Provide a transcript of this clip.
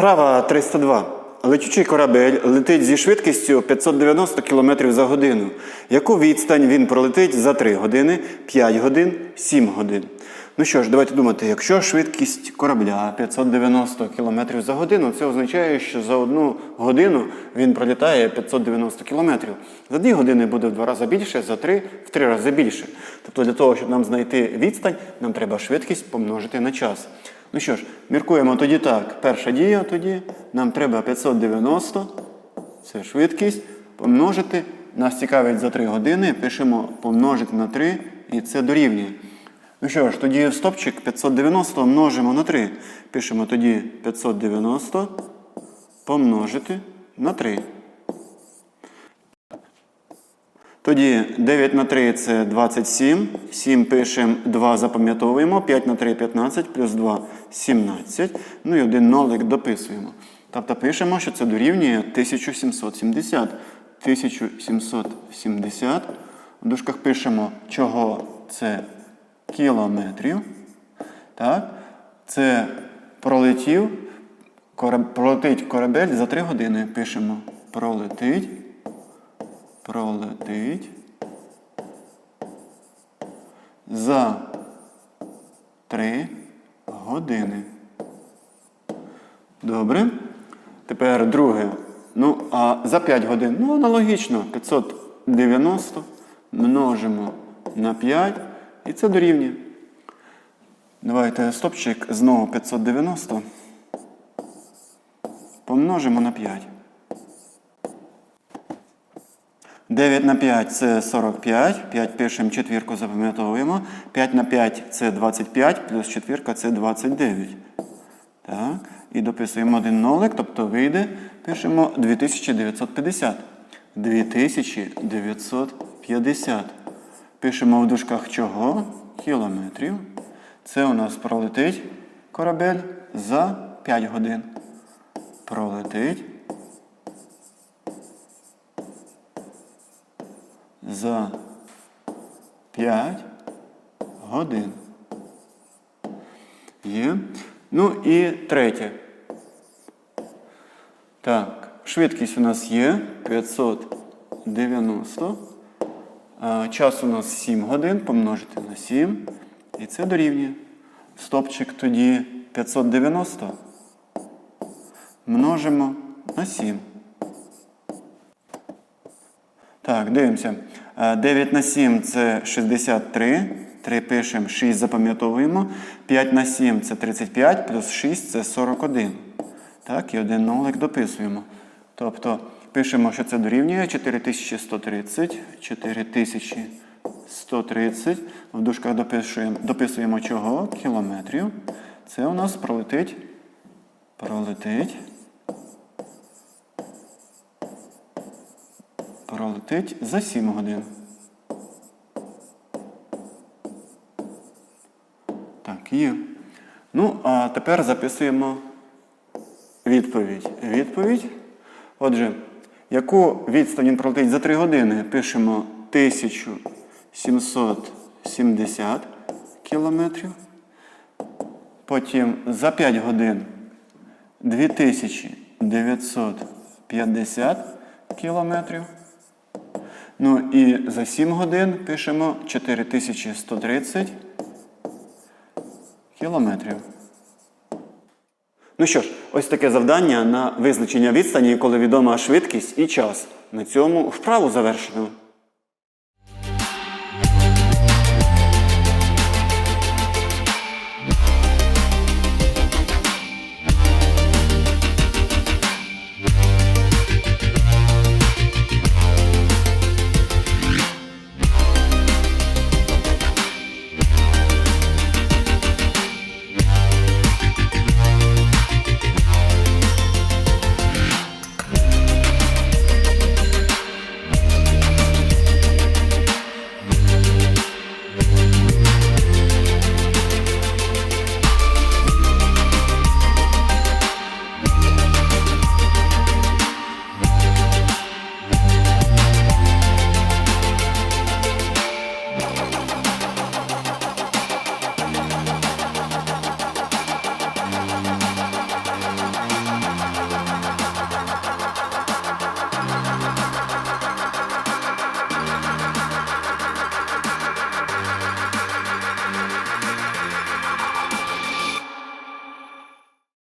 Вправа 302. Летючий корабель летить зі швидкістю 590 км за годину. Яку відстань він пролетить за 3 години, 5 годин, 7 годин? Ну що ж, давайте думати, якщо швидкість корабля 590 км за годину, це означає, що за одну годину він пролітає 590 км. За 2 години буде в два рази більше, за 3 в 3 рази більше. Тобто для того, щоб нам знайти відстань, нам треба швидкість помножити на час. Ну що ж, міркуємо тоді так. Перша дія тоді нам треба 590, це швидкість, помножити. Нас цікавить за 3 години, пишемо помножити на 3 і це дорівнює. Ну що ж, тоді стопчик 590 множимо на 3. Пишемо тоді 590 помножити на 3. Тоді 9 на 3 це 27. 7 пишемо, 2 запам'ятовуємо. 5 на 3 15, плюс 2 17. Ну і один нолик дописуємо. Тобто пишемо, що це дорівнює 1770. 1770. В дужках пишемо, чого це кілометрів. Так? Це пролетів, пролетить корабель за 3 години. Пишемо пролетить пролетить за 3 години. Добре. Тепер друге. Ну, а за 5 годин. Ну, аналогічно. 590 множимо на 5. І це дорівнює. Давайте стопчик знову 590. Помножимо на 5. 9 на 5 це 45. 5 пишемо, четвірку запам'ятовуємо. 5 на 5 це 25, плюс четвірка це 29. Так. І дописуємо один нолик, тобто вийде, пишемо 2950. 2950. Пишемо в дужках чого? Кілометрів. Це у нас пролетить корабель за 5 годин. Пролетить. За 5 годин. Є. Ну і третє. Так, швидкість у нас є 590. Час у нас 7 годин помножити на 7. І це дорівнює. Стопчик тоді 590 множимо на 7. Так, дивимося. Е, 9 на 7 це 63. 3 пишемо, 6 запам'ятовуємо. 5 на 7 це 35, плюс 6 це 41. Так, і один нолик дописуємо. Тобто пишемо, що це дорівнює 4130. 4130. В дужках дописуємо, дописуємо чого? Кілометрів. Це у нас пролетить. Пролетить. Пролетить за 7 годин. Так, є. Ну, а тепер записуємо відповідь. Відповідь. Отже, яку відстань він пролетить за 3 години? Пишемо 1770 кілометрів. Потім за 5 годин 2950 кілометрів. Ну і за 7 годин пишемо 4130 кілометрів. Ну що ж, ось таке завдання на визначення відстані, коли відома швидкість і час. На цьому вправу завершено.